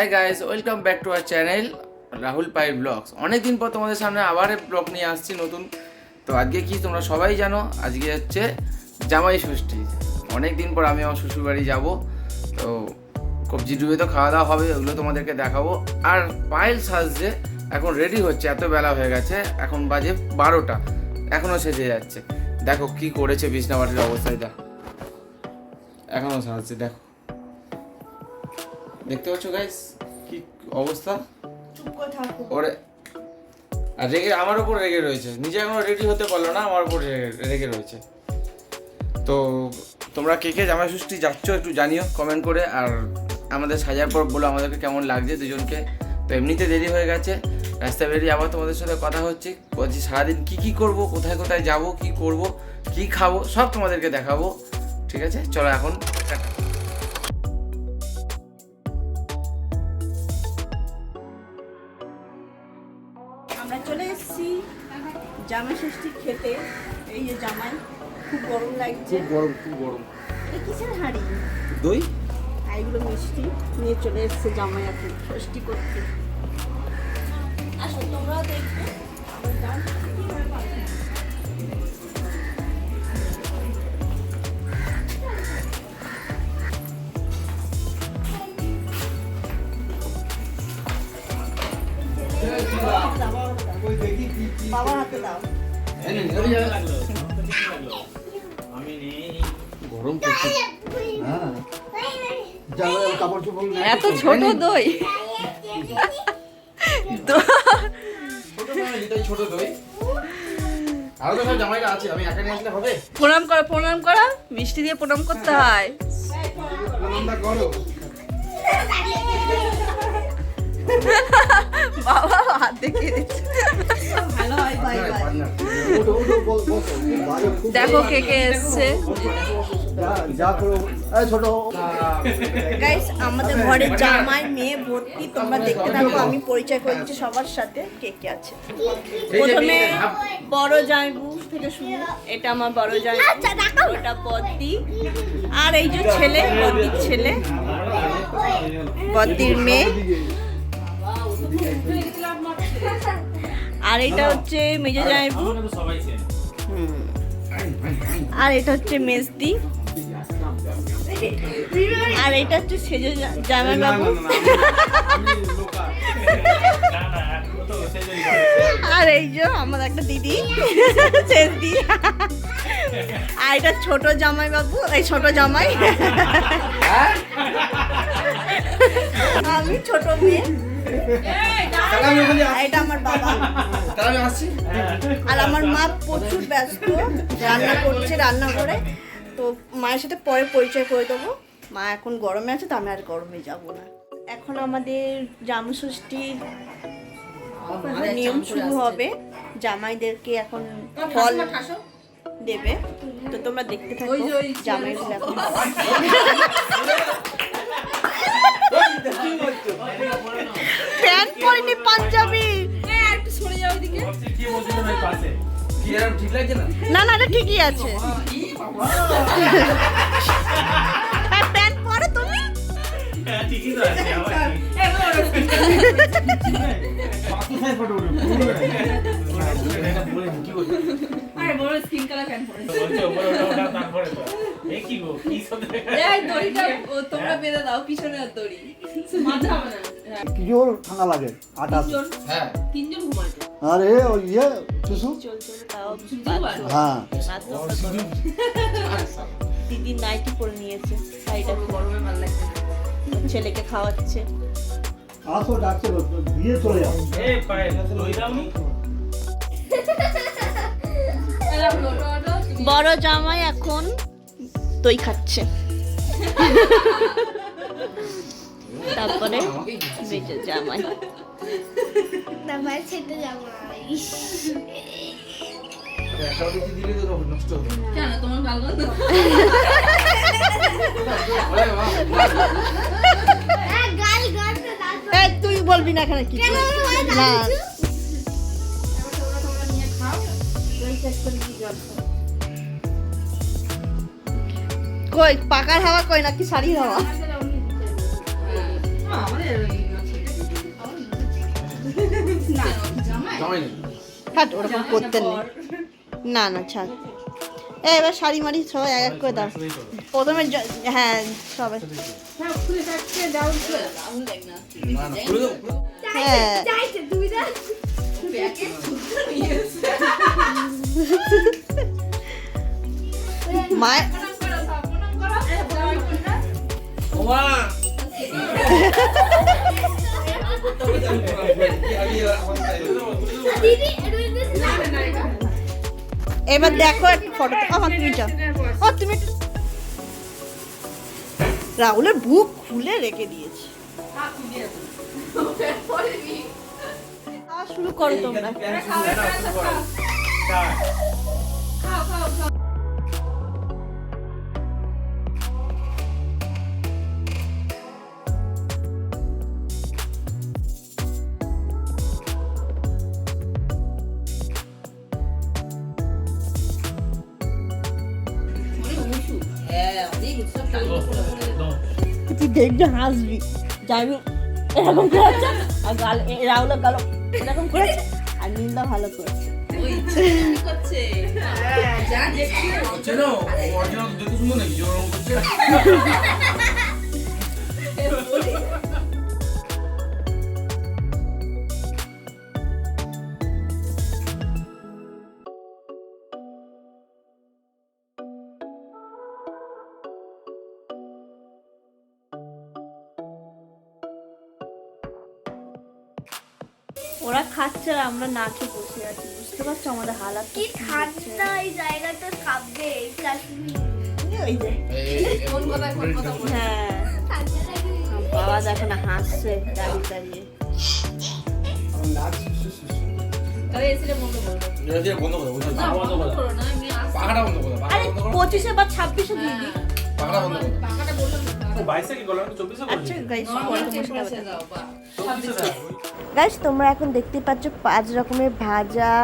Hi guys welcome back to our channel Rahul Pai blogs অনেকদিন পর তোমাদের সামনে আবার ব্লগ নিয়ে আসছি নতুন। তো আজকে কি তোমরা সবাই জানো? আজকে হচ্ছে জামাই ষষ্ঠী। অনেক দিন পর আমি আমার শ্বশুরবাড়ি যাব। তো কবজি ডুবে তো খাওয়া দাওয়া হবে, ওগুলো তোমাদেরকে দেখাবো। আর পায়েল সাজছে এখন রেডি হচ্ছে, এত বেলা হয়ে গেছে, এখন বাজে বারোটা। এখনও সেজে যাচ্ছে। দেখো কি করেছে বিছনাবাটির অবস্থায় দেখো। এখনও সাজছে, দেখো। দেখতে পাচ্ছ গাইস কি অবস্থা? ওরে আর রেগে আমার উপর রেগে রয়েছে। নিজে এখনও রেডি হতে পারল না আমার উপর রেগে- রেগে রয়েছে। তো তোমরা কে কে জামাই ষষ্ঠী যাচ্ছ একটু জানিও কমেন্ট করে। আর আমাদের সাজার পর বলো আমাদেরকে কেমন লাগছে দুজনকে। তো এমনিতে দেরি হয়ে গেছে রাস্তায় বেরিয়ে আবার তোমাদের সাথে কথা হচ্ছে। বলছি সারাদিন কি কি করব কোথায় কোথায় যাব কি করব কি খাব সব তোমাদেরকে দেখাবো। ঠিক আছে? চলো এখন আমরা চলে এসেছি জামা ষষ্ঠী খেতে। এই যে জামাই খুব গরম লাগছে। খুব গরম খুব গরম। এটা কিসের হাঁড়ি? দই? এইগুলো মিষ্টি। নিয়ে চলে এসেছে জামাই আপনি ষষ্ঠী করতে। আসো তোমরাও দেখবে। বাবার হাতে দাও। গরম করছে কাপড় চোপড় এত ছোট দই। ছোট ফ্যামিলি তাই ছোট দই। আরও তো সব জামাইরা আছে আমি একা নিয়ে আসলে হবে? প্রণাম করো প্রণাম করো। মিষ্টি দিয়ে প্রণাম করতে হয়। প্রণামটা করো। বাবা হাত দেখিয়ে দিচ্ছে। দেখো কে কে এসছে। গাইস আমাদের ঘরে জামাই, মেয়ে, ভর্তি, তোমরা দেখতে থাকো, আমি পরিচয় করে দিচ্ছি সবার সাথে কে কে আছে। প্রথমে বড় জামাইবু থেকে শুরু, এটা আমার বড় জামাইবু ওটা বদ্দি। আর এই যে ছেলে, বদ্দির ছেলে, বদ্দির মেয়ে। আর এটা হচ্ছে মেজো জামাইবু। আর এটা হচ্ছে মেজদি। আর এটা হচ্ছে সেজো জামাই বাবু আর এই যে আমার একটা দিদি, সেজদি। আর এটা ছোট জামাই বাবু এই ছোট জামাই। আমি ছোট মেয়ে। এটা আমার বাবা। আর আমার মা প্রচুর ব্যস্ত রান্না করছে রান্না করে তো মায়ের সাথে পরে পরিচয় করে দেবো। মা এখন গরমে আছে তো আমি আর গরমে যাব না। এখন আমাদের জামু ষষ্ঠীর নিয়ম শুরু হবে। জামাইদেরকে এখন ফল দেবে। তো তোমরা দেখতে থাকো জামাইগুলো এখন প্যান্ট পরিনি পাঞ্জাবি কি এরকম ঠিক লাগছে না না না এটা ঠিকই আছে আর প্যান্ট পরো তুমি এই দড়িটা ও, তোমরা বেঁধে দাও পিছনে দড়ি। কি জোর ঠান্ডা লাগে? আটাশ। হ্যাঁ। তিনজন ঘুমায় আরে ওই ইয়ে হ্যাঁ। দিদি নাইটি পরে নিয়েছে শাড়িটা। গরমে ভালো লাগছে ছেলেকে খাওয়াচ্ছে। আসো ডাকছে বিয়ে চলে যাও। বড় জামাই এখন দই খাচ্ছে তারপরে মেজো জামাই তারপর ছেটে যাব একটা দিতে দিলে কই? পাকার হাওয়া কই নাকি শাড়ির হাওয়া হাট ওরকম করতে নেই। না না ছাড় এ এবার শাড়ি মাড়ি সবাই এক এক করে দাও। প্রথমে হ্যাঁ সবাই। হ্যাঁ। মায়ের এবার দেখো একটা ফটো আমার তুমি যাও। ও, তুমি রাহুলের বুক খুলে রেখে দিয়েছে। শুরু করো তোমরা। তুই দেখবে হাসবি। যাবি এরকম করেছে আর গাল রাহুলের গাল এরকম করেছে আর নিন্দা ভালো করেছে। করছে। ওরা খাচ্ছে আর আমরা না খেয়ে বসে আছি। বুঝতে পারছ? আমাদের হালাত কি ঠান্ডা এই জায়গাটা কাঁপবে কাশ্মীর ওই যে। বলে হ্যাঁ। বাবা দেখো না হাসছে দাঁড়িয়ে দাঁড়িয়ে। পঁচিশে বা ছাব্বিশে দিয়ে দিই। চব্বিশে আচ্ছা গাইস গাইস তোমরা এখন দেখতে পাচ্ছ পাঁচ রকমের ভাজা,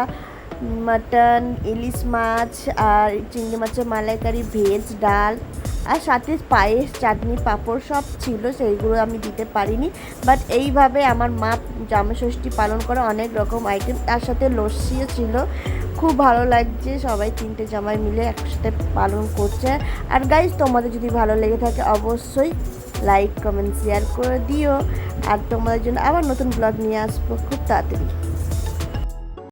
মাটন, ইলিশ মাছ আর চিংড়ি মাছের মালাইকারি, ভেজ, ডাল আর সাথে পায়েস, চাটনি, পাঁপড় সব ছিল, সেইগুলো আমি দিতে পারিনি। বাট এইভাবে আমার মা জামাষষ্ঠী পালন করে অনেক রকম আইটেম তার সাথে লস্যিও ছিল। খুব ভালো লাগছে, সবাই তিনটে জামাই মিলে একসাথে পালন করছে। আর গাইজ তোমাদের যদি ভালো লেগে থাকে, অবশ্যই লাইক কমেন্ট শেয়ার করে দিও। আর তোমাদের জন্য আবার নতুন ব্লগ নিয়ে আসব খুব তাড়াতাড়ি।